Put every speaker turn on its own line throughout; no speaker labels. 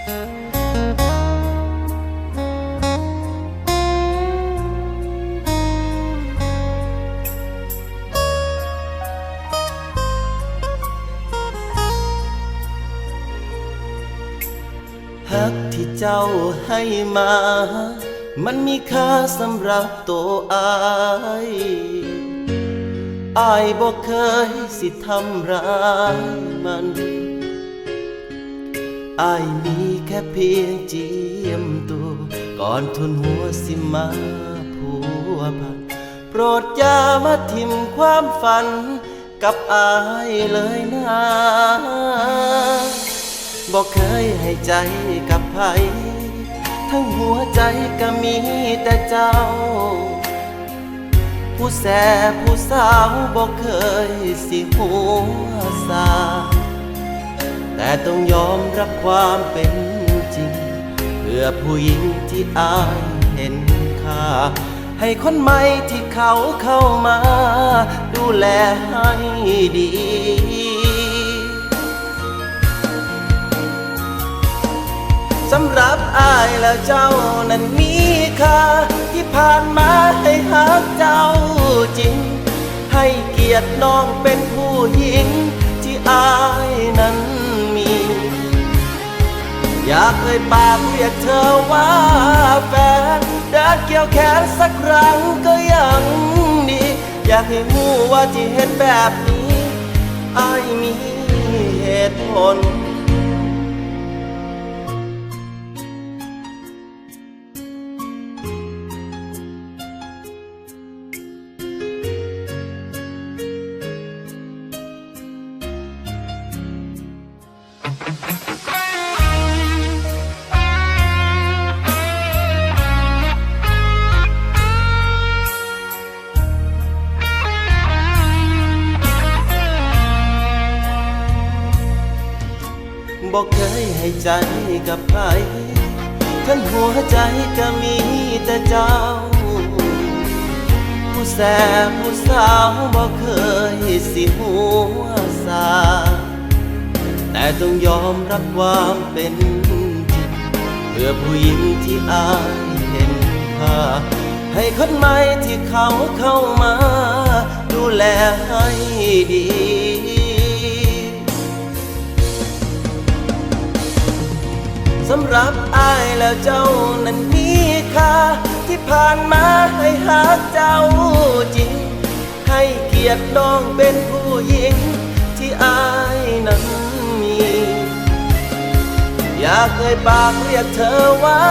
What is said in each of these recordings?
ฮักที่เจ้าให้มา มันมีค่าสำหรับตัวอายอายบอกเคยสิทำร้ายมัน อายมีแค่เพียงเจียมตัว ก่อนทุนหัวสิมาผัวพันโปรดอย่ามาทิมความฝัน กับอายเลยนะบอกเคยให้ใจกับใครทั้งหัวใจก็มีแต่เจ้า ผู้แสบผู้สาวบอกเคยสิหัวซา ต้องยอมรับความเป็นจริง เพื่อผู้หญิงที่อายเห็นค่า ให้คนใหม่ที่เขาเข้ามา ดูแลให้ดีสำหรับอายแล้วเจ้านั้นมีค่า ที่ผ่านมาให้หักเจ้าจริง ให้เกียรติน้องเป็นผู้หญิงที่อายนั้น อยากเอ่ยปากเรียกเธอว่าแฟนเดินเกี่ยวแขนสักครั้งก็ยังดี อยากให้รู้ว่าที่เห็นแบบนี้อายมีเหตุผล บอกเคยให้ใจกับใครทั้งหัวใจก็มีแต่เจ้า ผู้แสบผู้สาวบอกเคยสิหัวซาแต่ต้องยอมรับความเป็นจริงเพื่อผู้หญิงที่อายเห็นค่าให้คนใหม่ที่เขาเข้ามา ดูแลให้ดี สำหรับอายแล้วเจ้านั้นมีค่าที่ผ่านมาให้หักเจ้าจริง ให้เกียรติน้องเป็นผู้หญิง ที่อายนั้นมี อยากเคยปากเรียกเธอว่า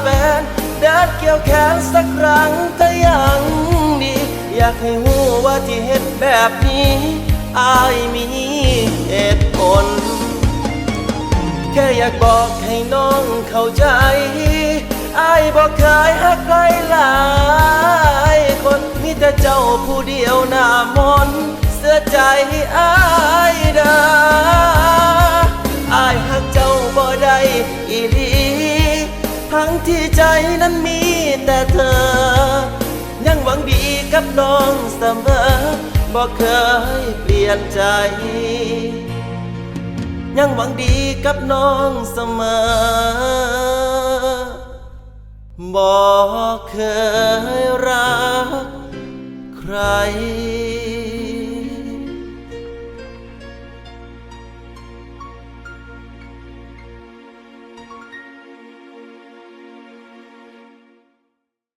แฟนเดินเกี่ยวแขนสักครั้งก็ยังดี อยากให้รู้ว่าที่เห็นแบบนี้ อายมีเหตุผล แค่อยากบอกให้น้องเข้าใจอายบอกเคยหักใครหลายคนมีแต่เจ้าผู้เดียวหน้ามนเสื้อใจอายเด้ออายหักเจ้าบ่ได้อีหลีทั้งที่ใจนั้นมีแต่เธอ ยังหวังดีกับน้องเสมอบอกเคยเปลี่ยนใจ ยังหวังดีกับน้องเสมอ บอกเคยรักใคร